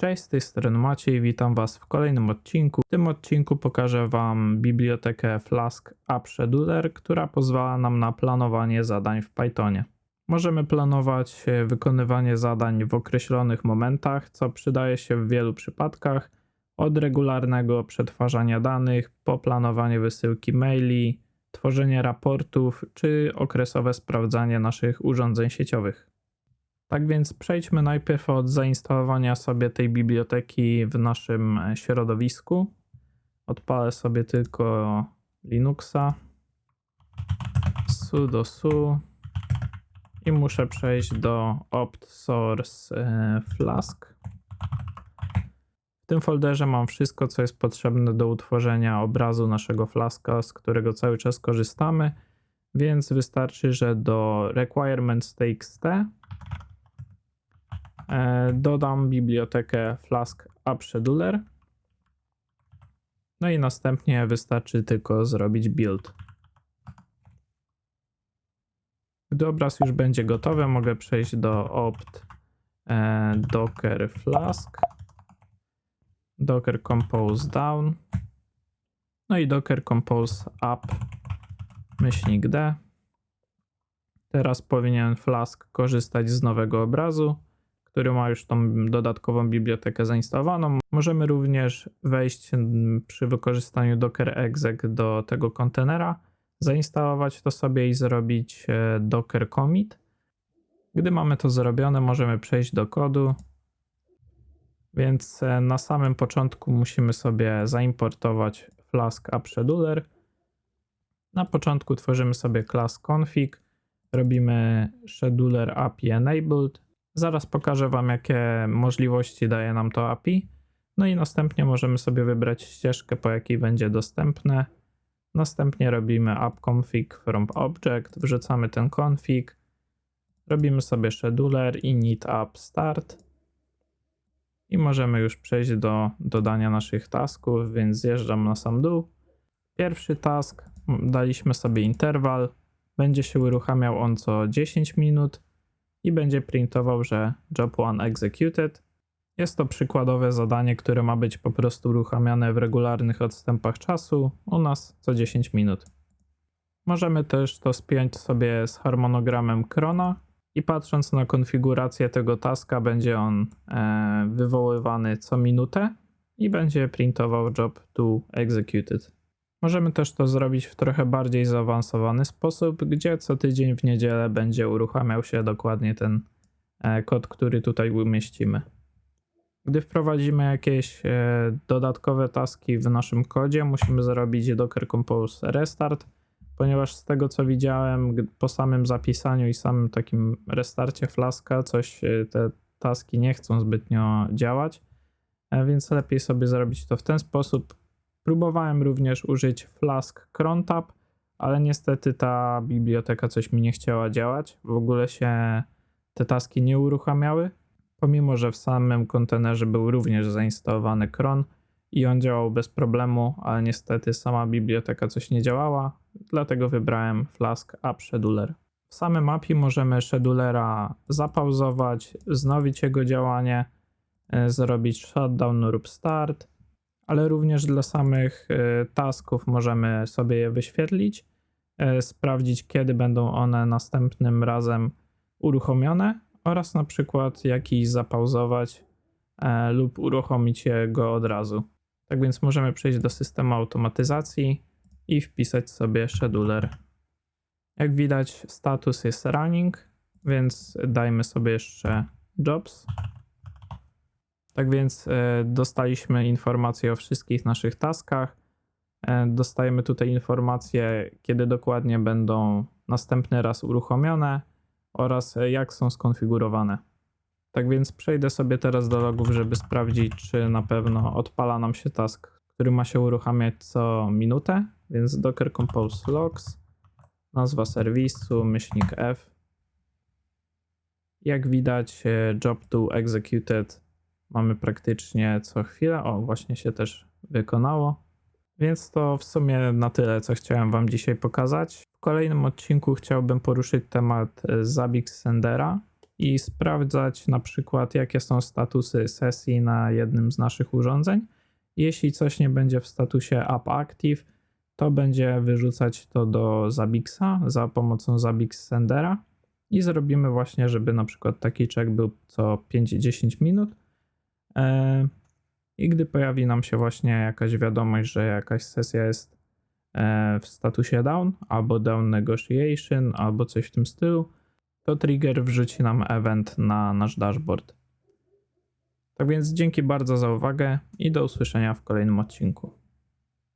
Cześć, z tej strony Maciej, witam Was w kolejnym odcinku. W tym odcinku pokażę Wam bibliotekę Flask App Scheduler, która pozwala nam na planowanie zadań w Pythonie. Możemy planować e, wykonywanie zadań w określonych momentach, co przydaje się w wielu przypadkach, od regularnego przetwarzania danych, po planowanie wysyłki maili, tworzenie raportów czy okresowe sprawdzanie naszych urządzeń sieciowych. Tak więc przejdźmy najpierw od zainstalowania sobie tej biblioteki w naszym e, środowisku. Odpalę sobie tylko Linuxa, sudo su i muszę przejść do opt source e, flask. W tym folderze mam wszystko, co jest potrzebne do utworzenia obrazu naszego flaska, z którego cały czas korzystamy, więc wystarczy, że do requirements.txt Dodam bibliotekę Flask App Scheduler. No i następnie wystarczy tylko zrobić build. Gdy obraz już będzie gotowy, mogę przejść do opt e, docker flask, docker compose down, no i docker compose up myślnik d. Teraz powinien flask korzystać z nowego obrazu który ma już tą dodatkową bibliotekę zainstalowaną. Możemy również wejść przy wykorzystaniu docker exec do tego kontenera, zainstalować to sobie i zrobić e, docker commit. Gdy mamy to zrobione, możemy przejść do kodu. Więc e, na samym początku musimy sobie zaimportować Flask App Scheduler. Na początku tworzymy sobie class config, robimy scheduler API enabled, Zaraz pokażę Wam, jakie możliwości daje nam to API. No i następnie możemy sobie wybrać ścieżkę, po jakiej będzie dostępne. Następnie robimy app config from object, wrzucamy ten config, robimy sobie scheduler init app start i możemy już przejść do dodania naszych tasków, więc zjeżdżam na sam dół. Pierwszy task, daliśmy sobie interwał, będzie się uruchamiał on co 10 minut i będzie printował, że job one executed. Jest to przykładowe zadanie, które ma być po prostu uruchamiane w regularnych odstępach czasu, u nas co 10 minut. Możemy też to spiąć sobie z harmonogramem Krona i patrząc na konfigurację tego taska będzie on e, wywoływany co minutę i będzie printował job to executed. Możemy też to zrobić w trochę bardziej zaawansowany sposób, gdzie co tydzień w niedzielę będzie uruchamiał się dokładnie ten e, kod, który tutaj umieścimy. Gdy wprowadzimy jakieś e, dodatkowe taski w naszym kodzie, musimy zrobić docker compose restart, ponieważ z tego co widziałem po samym zapisaniu i samym takim restarcie flaska, coś e, te taski nie chcą zbytnio działać, więc lepiej sobie zrobić to w ten sposób, Próbowałem również użyć Flask Crontab, ale niestety ta biblioteka coś mi nie chciała działać. W ogóle się te taski nie uruchamiały, pomimo że w samym kontenerze był również zainstalowany cron i on działał bez problemu, ale niestety sama biblioteka coś nie działała, dlatego wybrałem Flask App Scheduler. W samym API możemy schedulera zapauzować, wznowić jego działanie, e, zrobić shutdown lub start, ale również dla samych e, tasków możemy sobie je wyświetlić, e, sprawdzić kiedy będą one następnym razem uruchomione oraz na przykład jakiś zapauzować e, lub uruchomić je go od razu. Tak więc możemy przejść do systemu automatyzacji i wpisać sobie scheduler. Jak widać status jest running, więc dajmy sobie jeszcze jobs. Tak więc e, dostaliśmy informacje o wszystkich naszych taskach. E, dostajemy tutaj informacje, kiedy dokładnie będą następny raz uruchomione oraz e, jak są skonfigurowane. Tak więc przejdę sobie teraz do logów, żeby sprawdzić, czy na pewno odpala nam się task, który ma się uruchamiać co minutę. Więc docker compose logs, nazwa serwisu, myślnik f. Jak widać, job to executed mamy praktycznie co chwilę. O, właśnie się też wykonało. Więc to w sumie na tyle, co chciałem Wam dzisiaj pokazać. W kolejnym odcinku chciałbym poruszyć temat e, Zabix Sendera. i sprawdzać na przykład, jakie są statusy sesji na jednym z naszych urządzeń. Jeśli coś nie będzie w statusie App Active, to będzie wyrzucać to do Zabixa za pomocą Zabix Sendera i zrobimy właśnie, żeby na przykład taki check był co 5-10 minut. E, I gdy pojawi nam się właśnie jakaś wiadomość, że jakaś sesja jest e, w statusie down, albo down negotiation, albo coś w tym stylu, to trigger wrzuci nam event na nasz dashboard. Tak więc dzięki bardzo za uwagę i do usłyszenia w kolejnym odcinku.